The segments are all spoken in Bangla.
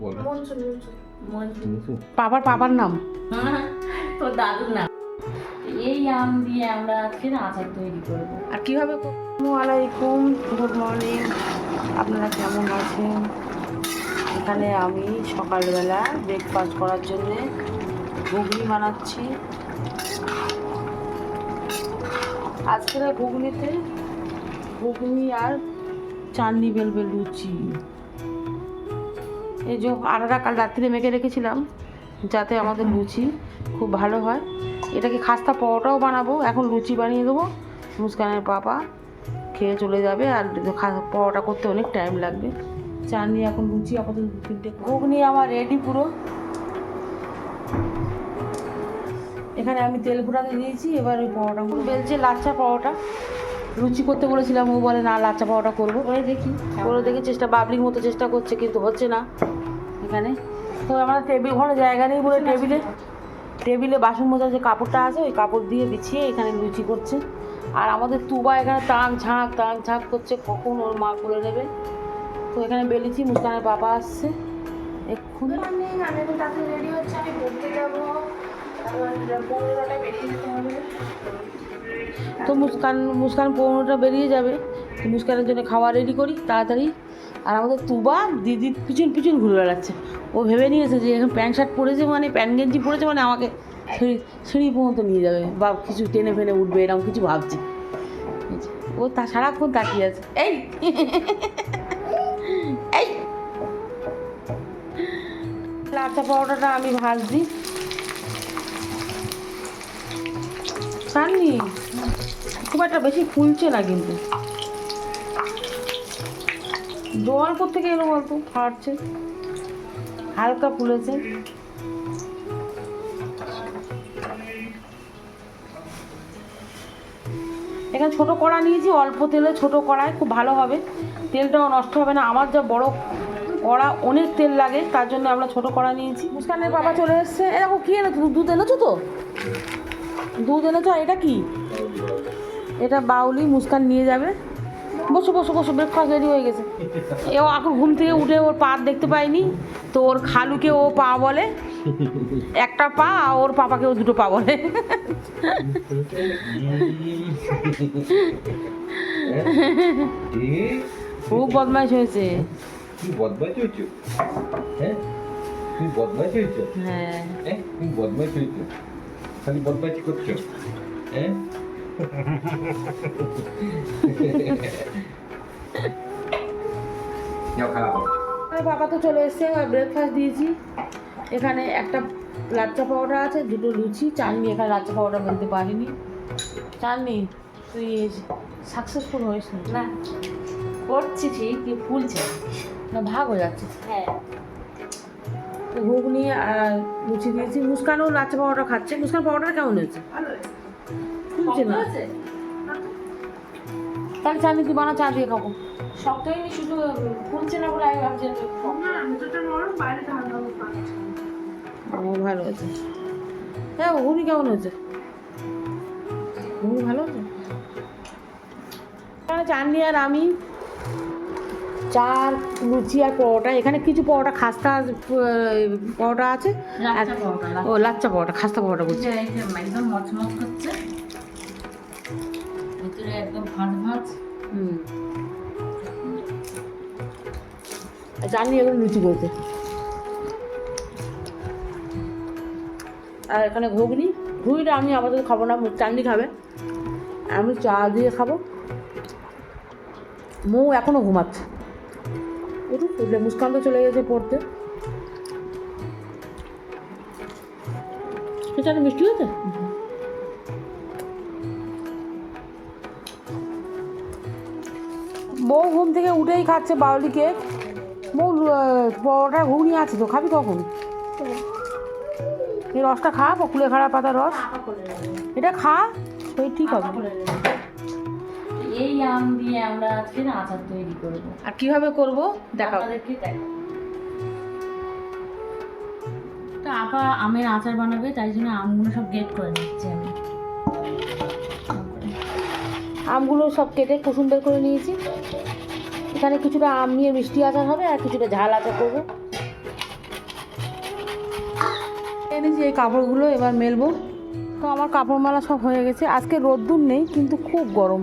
বল। বাবার বাবার নাম? তোর দাদুর না এই আম দিয়ে আমরা আজকে না আচার তৈরি করব। আর কীভাবে আলাইকুম গুড মর্নিং। আপনারা কেমন আছেন? এখানে আমি সকালবেলা ব্রেকফাস্ট করার জন্যে ঘুগনি বানাচ্ছি। আজকের ঘুগনিতে ঘুগনি আর চাটনি বেলবে লুচি এই যে আটাটা কাল রাত্রিরে মেখে রেখেছিলাম, যাতে আমাদের লুচি খুব ভালো হয়। এটাকে খাস্তা পরোটাও বানাবো, এখন লুচি বানিয়ে দেবো। মুস্কানের পাপা খেয়ে চলে যাবে, আর পরোটা করতে অনেক টাইম লাগবে। চাটনি এখন লুচি, আপাতত তিনটে ঘুগনি, আমার রেডি পুরো। এখানে আমি তেল ফুটাতে দিয়েছি, এবার ওই পরোটাগুলো। বেলছে লাচ্চা পরোটা। লুচি করতে বলেছিলাম, ও বলে, না, লাচ্চা পরোটা করব। করে দেখি। করে দেখি, চেষ্টা, বাবলির মতো চেষ্টা করছে, কিন্তু হচ্ছে না। এখানে। তো আমার টেবিল, ঘরে জায়গা নেই বলে টেবিলে। টেবিলে বাসন মোজার যে কাপড়টা আছে, ওই কাপড় দিয়ে বিছিয়ে এখানে লুচি করছে। আর আমাদের তুবা এখানে টাং ঝাঁক টাং ঝাঁক করছে, কখন ওর মা করে নেবে। তো এখানে বেলিছি মুস্কানের বাবা আসছে। এক্ষুনি। রেডি হচ্ছে, আমি যাব। বেরিয়ে যেতে হবে। তো মুস্কান মুস্কান পনেরোটা বেরিয়ে যাবে। তো মুস্কানের জন্য খাওয়া রেডি করি, তাড়াতাড়ি। আর আমাদের তুবা দিদির পিছন পিছন ঘুরে বেড়াচ্ছে। ও ভেবে নিয়েছে যে এখন প্যান্ট শার্ট পরেছে মানে প্যান্ট গেঞ্জি পরেছে মানে আমাকে সিঁড়ি সিঁড়ি পর্যন্ত নিয়ে যাবে। বা কিছু টেনে ফেনে উঠবে, এরকম কিছু ভাবছে। ও তা সারাক্ষণ তাকিয়ে আছে। এই! এই! লাচ্চা পাউডারটা আমি ভাজছি। সাননি? খুব একটা বেশি ফুলছে না কিন্তু। জল থেকে এলো বলতো? ফাটছে। হালকা ফুলেছে। এখানে ছোট কড়া নিয়েছি, অল্প তেলে ছোট কড়ায়, খুব ভালো হবে। তেলটাও নষ্ট হবে না। আমার যা বড় কড়া, অনেক তেল লাগে, তার জন্য আমরা ছোট কড়া নিয়েছি। মুস্কানের বাবা চলে এসছে। এরকম কি এনেছো? দুধ এনেছো তো? দুধ এনেছো? এটা কি? এটা বাউলি মুস্কান নিয়ে যাবে। বসো বসো বসো ব্রেকফাস্ট রেডি হয়ে গেছে। এও এখন ঘুম থেকে উঠে ওর পা দেখতে পাইনি তো ওর খালুকে ও পা বলে। একটা পা ওর পাপাকে ও দুটো পা বলে। খুব বদমাইশ হয়েছে। হ্যাঁ? হ্যাঁ। হ্যাঁ? খালি বদমাইশি করছ? হ্যাঁ? আর বাবা তো চলে এসছে ব্রেকফাস্ট দিয়েছি। এখানে একটা লাচ্চা পাউডার আছে দুটো লুচি চাননি এখানে লাচ্চা পাউডার বলতে পারিনি। চাননি তুই সাকসেসফুল হয়েছ না? না করছি ঠিক কি ফুলছে না ভাগ হয়ে যাচ্ছে। হ্যাঁ। তো ঘুগনি আর লুচি দিয়েছি। মুস্কানও লাচ্চা পাউডার খাচ্ছে। মুস্কান পাউডার কেমন হয়েছে। ফুলছে না। তাহলে চাননি তুই বানা চা দিয়ে খাব। শক্ত হয়নি শুধু ফুলছে না বলে আমি ভাবছি। না ও ভালো হয়েছে। হ্যাঁ ঘুগনি কেমন হয়েছে? ঘুগনি ভালো এখানে চাননি আর আমি। চার লুচি আর পরোটা এখানে কিছু পরোটা খাস্তা পরোটা আছে। ও লাচ্চা পরোটা খাস্তা পরোটা বলছি। একদম মচমচ করছে। ভিতরে একদম ভাজ ভাজ হুম। চাননি এগুলো লুচি করেছে আর এখানে ঘুগনি? ঘুগনিটা আমি আপাতত খাব না চাননি খাবে। আমি চা দিয়ে খাব। মৌ এখনও ঘুমাচ্ছে। উঠুক উঠলে মুস্কান তো চলে গেছে পড়তে। সেটা মিষ্টি হয়েছে? বউ ঘুম থেকে উঠেই খাচ্ছে বাউলি কেক বউ আহ, পরোটা ঘুগনি আছে তো খাবি কখন? এই রসটা খা কুলে খাড়া পাতার রস। এটা খা সেই ঠিক হবে। এই আম দিয়ে আমরা আজকে না আচার তৈরি করব। আর কীভাবে করব? দেখাও। আপনাদেরকে আপা আমের আচার বানাবে তাই জন্য আমগুলো সব গেট করে নিচ্ছি আমি। আমগুলো সব কেটে কুসুম বের করে নিয়েছি। এখানে কিছুটা আম নিয়ে মিষ্টি আচার হবে আর কিছুটা ঝাল আচার করব। এনেছি এই কাপড়গুলো এবার মেলবো। তো আমার কাপড় মেলা সব হয়ে গেছে। আজকে রোদ্দুর নেই কিন্তু খুব গরম।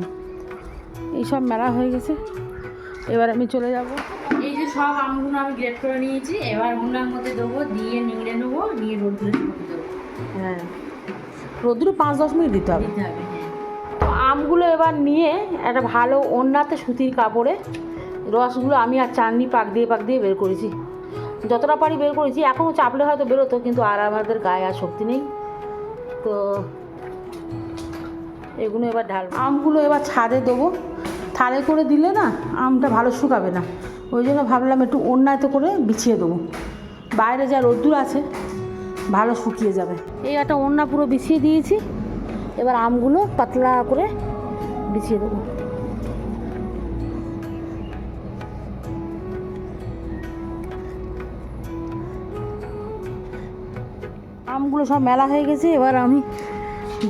এই সব মেলা হয়ে গেছে। এবার আমি চলে যাব। এই যে সব আমগুলো আমি গ্রেড করে নিয়েছি। এবার উনার মধ্যে দেবো দিয়ে নিংড়ে নেব নিয়ে দেবো। হ্যাঁ। রোদ্দুরে পাঁচ দশ মিনিট দিতে হবে। দিতে হবে। আমগুলো এবার নিয়ে একটা ভালো ওন্নাতে সুতির কাপড়ে রসগুলো আমি আর চাননি পাক দিয়ে পাক দিয়ে বের করেছি। যতটা পারি বের করেছি। এখনও চাপলে হয়তো বেরোতো, কিন্তু আর আমাদের গায়ে আর শক্তি নেই। তো এগুলো এবার ঢাল, আমগুলো এবার ছাদে দেবো। থালে করে দিলে না আমটা ভালো শুকাবে না। ওই জন্য ভাবলাম একটু অন্যায়ত করে বিছিয়ে দেবো। বাইরে যা রোদ্দুর আছে, ভালো শুকিয়ে যাবে। এই একটা ওন্না পুরো বিছিয়ে দিয়েছি। এবার আমগুলো পাতলা করে বিছিয়ে দেবো। আমগুলো সব মেলা হয়ে গেছে, এবার আমি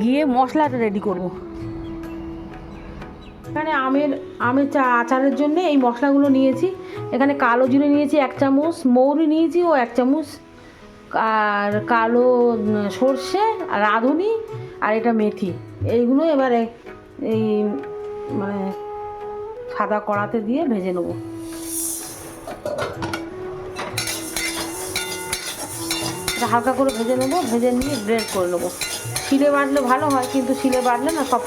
গিয়ে মশলাটা রেডি করব। এখানে আমের আমের চা আচারের জন্য এই মশলাগুলো নিয়েছি। এখানে কালো জিরে নিয়েছি এক চামচ, মৌরি নিয়েছি ও এক চামচ, আর কালো সর্ষে রাঁধুনি, আর এটা মেথি। এইগুলো এবারে এই মানে সাদা কড়াতে দিয়ে ভেজে নেব। এটা হালকা করে ভেজে নেব, ভেজে নিয়ে গ্রেড করে নেব। শিলে বাটলে ভালো হয়, কিন্তু শিলে বাটলে না সব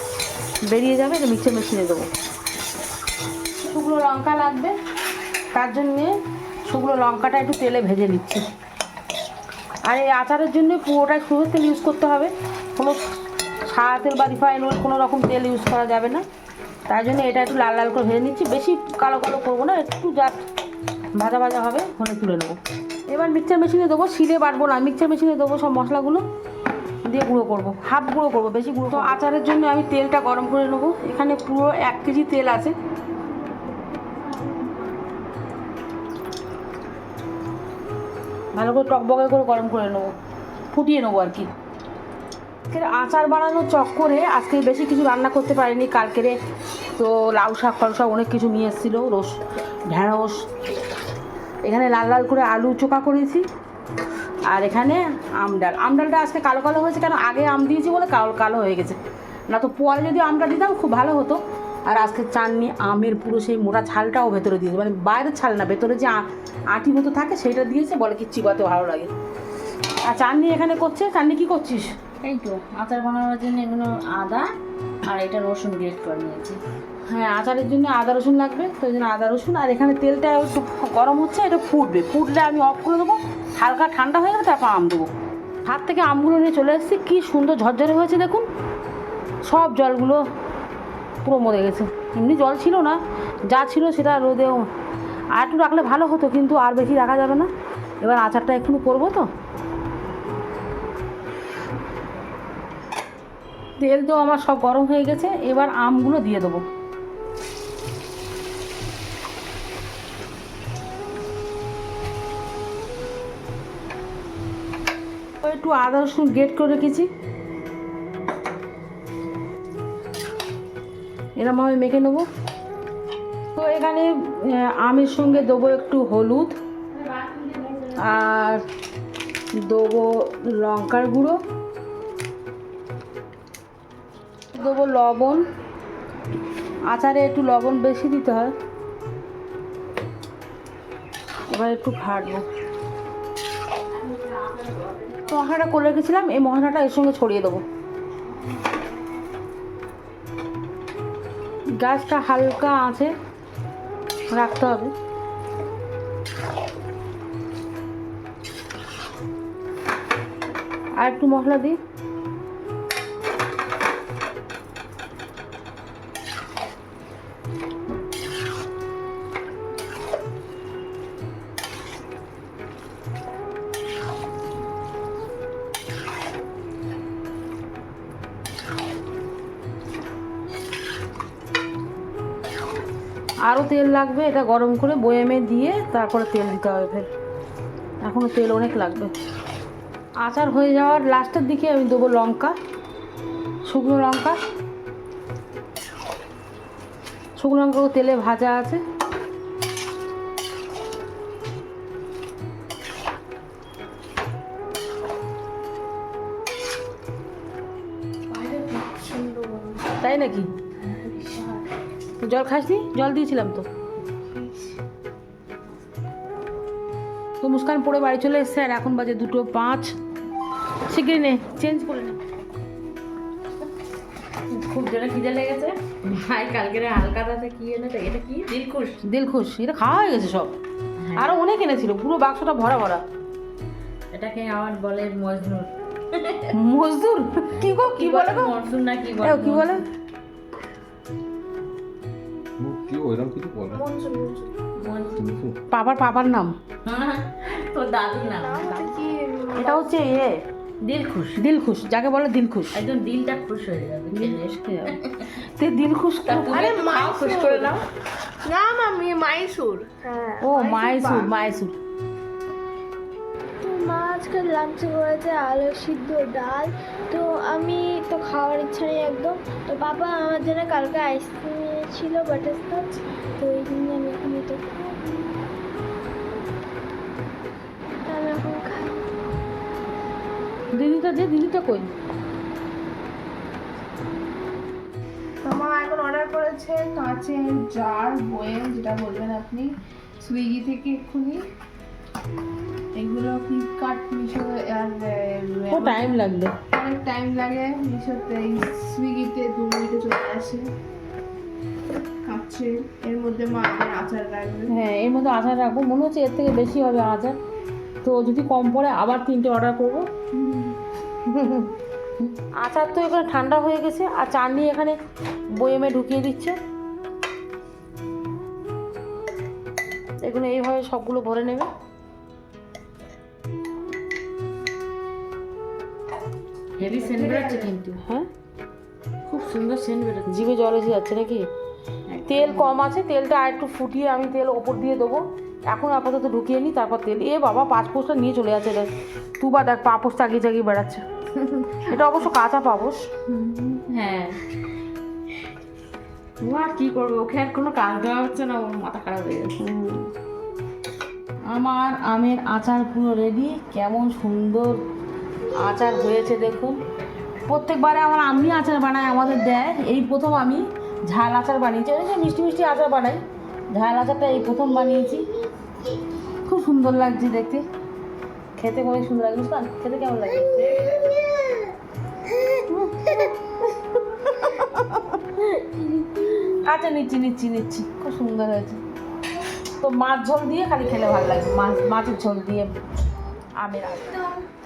বেরিয়ে যাবে, এটা মিক্সে মেশিনে দেবো। শুকনো লঙ্কা লাগবে, তার জন্যে শুকনো লঙ্কাটা একটু তেলে ভেজে নিচ্ছি। আর এই আচারের জন্য পুরোটাই সরষের তেল ইউজ করতে হবে। কোনো সাদা তেল বা রিফাইন অয়েল কোনো রকম তেল ইউজ করা যাবে না। তাই জন্য এটা একটু লাল লাল করে ভেজে নিচ্ছি। বেশি কালো কালো করব না, একটু জাস্ট ভাজা ভাজা হবে হলে তুলে নেব। এবার মিক্সচার মেশিনে দেবো, শিলে বাটবো না মিক্সচার মেশিনে দেবো সব মশলাগুলো, দিয়ে গুঁড়ো করব হাফ গুঁড়ো করব, বেশি গুঁড়ো তো আচারের জন্য আমি তেলটা গরম করে নেব। এখানে পুরো এক কেজি তেল আছে। ভালো করে টকবগে করে গরম করে নেব। ফুটিয়ে নেব আর কি। আজকের আচার বানানোর চক্করে আজকে বেশি কিছু রান্না করতে পারিনি। কালকেরে তো লাউ শাক ফাল শাক অনেক কিছু নিয়ে এসেছিল, রস ঢ্যাঁড়স এখানে লাল লাল করে আলু চোকা করেছি। আর এখানে আমডাল আমডালটা আজকে কালো কালো হয়েছে কেন? আগে আম দিয়েছি বলে কালো কালো হয়ে গেছে। না তো পরে যদি আমটা দিতাম খুব ভালো হতো। আর আজকে চাননি আমের পুরো সেই মোটা ছালটাও ভেতরে দিয়েছে। মানে বাইরের ছাল না, ভেতরে যে আটি মতো থাকে সেটা দিয়েছে, বলে কি চিবাতে ভালো লাগে। আর চাননি এখানে করছে? চাননি কি করছিস? এই তো আচার বানানোর জন্য এগুলো আদা আর এটা রসুন গ্রেড করে নিয়েছি। হ্যাঁ আচারের জন্য আদা রসুন লাগবে, তো ওই জন্য আদা রসুন। আর এখানে তেলটা একটু গরম হচ্ছে, এটা ফুটবে। ফুটলে আমি অফ করে দেবো, হালকা ঠান্ডা হয়ে গেলে তারপর আম দেবো। হাত থেকে আমগুলো নিয়ে চলে এসেছি, কী সুন্দর ঝরঝরে হয়েছে দেখুন। সব জলগুলো পুরো মরে গেছে। এমনি জল ছিল না, যা ছিল সেটা রোদেও। আর একটু রাখলে ভালো হতো, কিন্তু আর বেশি রাখা যাবে না। এবার আচারটা একটু করব তো। তেল তো আমার সব গরম হয়ে গেছে, এবার আমগুলো দিয়ে দেবো। একটু আদা রসুন গেট করে রেখেছি। এরম আমি মেখে নেব। তো এখানে আমের সঙ্গে দেবো একটু হলুদ, আর দেবো লঙ্কার গুঁড়ো। দেবো লবণ। আচারে একটু লবণ বেশি দিতে হয়। এবার একটু ঘাটবো তো মশলাটা করে রেখেছিলাম, এই মশলাটা এর সঙ্গে ছড়িয়ে দেবো। গ্যাসটা হালকা আছে, রাখতে হবে। আর একটু মশলা দিই। আরও তেল লাগবে, এটা গরম করে বয়ামে দিয়ে তারপরে তেল দিতে হবে ফের। এখনও তেল অনেক লাগবে। আচার হয়ে যাওয়ার লাস্টের দিকে আমি দেবো লঙ্কা, শুকনো লঙ্কা। শুকনো লঙ্কাও তেলে ভাজা আছে। তাই নাকি? জল খাসনি? জল দিয়েছিলাম তো। তো মুস্কান পড়ে বাড়ি চলে এসছে আর এখন বাজে দুটো পাঁচ। শিগগিরি নে চেঞ্জ করে নে। খুব জোরে খিদে লেগেছে। ভাই কালকে হালকাতাতে কি এনেছে? এটা কি? দিলকুশ দিল খুশ এটা খাওয়া হয়ে গেছে সব। আরও অনেক এনেছিল পুরো বাক্সটা ভরা ভরা। এটাকে আমার বলে মজনুর। মজদুর? কি গো কি বলে গো? মজনুর না কি বলে কি বলে? মুক্তি ওইরকম কিছু বলে পাপার পাপার নাম? তোর দাদুর নাম। এটা হচ্ছে এ। দিলখুশ। দিল খুশ যাকে বলে দিল খুশ একদম দিলটা খুশ হয়ে যাবে। তে দিল খুশ আরে খাও, খুশ করে নাও। না মামি মাইসুর। হ্যাঁ ও মাইসুর মাইসুর তো মা আজকে লাঞ্চে করেছে আলু সিদ্ধ ডাল। তো আমি তো খাওয়ার ইচ্ছা নেই একদম। তো বাবা আমার জন্য কালকে আইসক্রিম এনেছিল বাটারস্কচ তো এই জন্য আমি এখন তো আমি এখন খাই দিদিটা দে দিদিটা কই? তো মা এখন অর্ডার করেছে কাঁচের জার বয়ে যেটা বলবেন আপনি সুইগি থেকে এক্ষুনি। এগুলো ফ্লিপকার্ট মিশো আর টাইম লাগবে। অনেক টাইম লাগে মিশোতে সুইগিতে দু মিনিটে চলে আসে। কাঁচের এর মধ্যে মা আচার রাখবে। হ্যাঁ এর মধ্যে আচার রাখব। মনে হচ্ছে এর থেকে বেশি হবে আচার। তো যদি কম পড়ে আবার তিনটে অর্ডার করব। আচার তো এখানে ঠান্ডা হয়ে গেছে আর চাটনি এখানে বয়েমে ঢুকিয়ে দিচ্ছে। এগুলো এইভাবে সবগুলো ভরে নেবে। হেভি সেন্ট বেরোচ্ছে কিন্তু। হ্যাঁ? খুব সুন্দর সেন্ট বেরোচ্ছে। জিভে জল এসে যাচ্ছে নাকি? তেল কম আছে, তেলটা আর একটু ফুটিয়ে আমি তেল ওপর দিয়ে দেবো। এখন আপাতত ঢুকিয়ে নিই তারপর তেল। এ বাবা, পাঁচ পোস্টটা নিয়ে চলে যাচ্ছে রে তু বা দেখ পাপোস চাগিয়ে চাগিয়ে বেড়াচ্ছে। এটা অবশ্য কাঁচা পাপোস হ্যাঁ। আর কি করবে? ওকে আর কোনো কাজ দেওয়া হচ্ছে না, ওর মাথা খারাপ হয়ে গেছে। আমার আমের আচার পুরো রেডি কেমন সুন্দর আচার হয়েছে, দেখুন। প্রত্যেকবারে আমার আমি আচার বানাই আমাদের দেয়। এই প্রথম আমি ঝাল আচার বানিয়েছি। ওই যে মিষ্টি মিষ্টি আচার বানাই। ঝাল আচারটা এই প্রথম বানিয়েছি। খুব সুন্দর লাগছে দেখতে। খেতে খুবই সুন্দর লাগে বুঝলাম খেতে কেমন লাগে? আচ্ছা নিচ্ছি নিচ্ছি নিচ্ছি। খুব সুন্দর হয়েছে। তো মাছ ঝোল দিয়ে খালি খেলে ভালো লাগে। মাছ, মাছের ঝোল দিয়ে আমের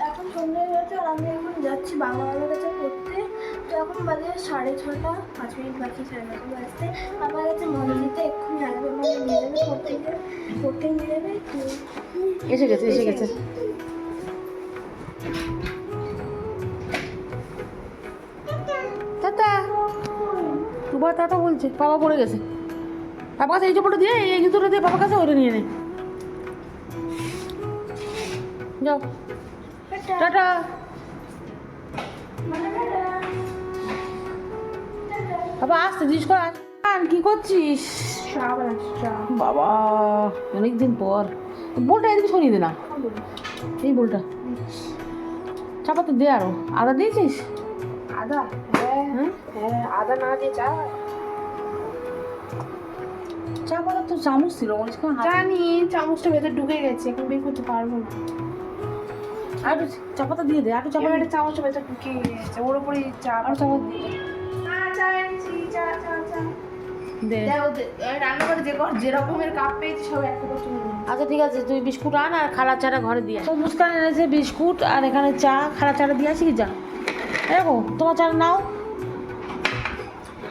এখন সন্ধ্যে হয়ে গেছে আর আমি এখন যাচ্ছি বাংলা কাছে। পড়তে এখন বাজে সাড়ে ছটা পাঁচ মিনিট বাকি সাড়ে নটা বাজতে। আমার কাছে মন্দিরতে এক্ষুনি মানে নিয়ে যাবে পড়তে পড়তে নিয়ে যাবে। এসে গেছে এসে গেছে। টাটা। দুবার টাটা বলছে বাবা পড়ে গেছে। বাবার কাছে এই চোপটা দিয়ে এই জুতোটা দিয়ে বাবার কাছে ওটা নিয়ে নে। যাও। টাটা। বাবা আসতে জিজ্ঞেস কর। কি করছিস? বাবা অনেকদিন পর। বোলটা এদিকে সরিয়ে দে না। এই বোলটা। চাপা তো দে আরও। আদা দিয়েছিস? আদা? হ্যাঁ হ্যাঁ? হ্যাঁ আদা না দিয়ে চা? চা পাতা তো চামচ ছিল জানি চামচটা ভেতর ঢুকে গেছে এখন বের করতে পারব না। আর একটু চা পাতা দিয়ে দে আর একটু চা এবার পাতা একটা চামচটা ভেতর ঢুকে গেছে ওর উপরে চা আর চা পাতা দিয়ে দে। রান্না করে যে ঘর যে রকমের কাপ পেয়েছি সব একটা করে আচ্ছা ঠিক আছে তুই বিস্কুট আন আর খালা চাটা ঘরে দিয়ে তো মুস্কান এনেছে বিস্কুট আর এখানে চা খালা চাটা দিয়ে আসি কি চা দেখো তোমার চা নাও।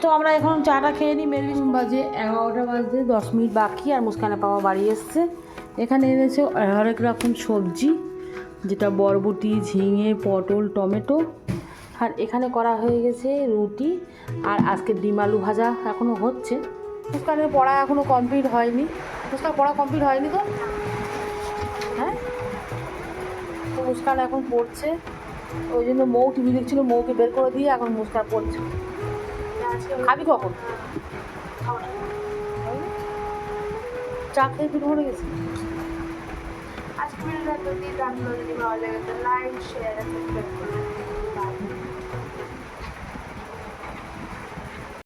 তো আমরা এখন চাটা খেয়ে নিই মেরি বাজে এগারোটা বাজতে দশ মিনিট বাকি আর মুস্কানের পাওয়া বাড়ি এসছে। এখানে এনেছে হরেক রকম সবজি যেটা বরবটি ঝিঙে পটল টমেটো। আর এখানে করা হয়ে গেছে রুটি আর আজকে ডিম আলু ভাজা এখনও হচ্ছে। মুস্কানের পড়া এখনও কমপ্লিট হয়নি। মুস্কান পড়া কমপ্লিট হয়নি তো? হ্যাঁ? তো মুস্কান এখন পড়ছে। ওই জন্য মৌ টিভি দেখছিল, মৌকে বের করে দিয়ে এখন মুস্কান পড়ছে। খাবি কখন? চা খেয়ে পিঠ মরে গেছে? আজকে ভিডিওটা যদি ভালো লাগে তো লাইক শেয়ার সাবস্ক্রাইব করবেন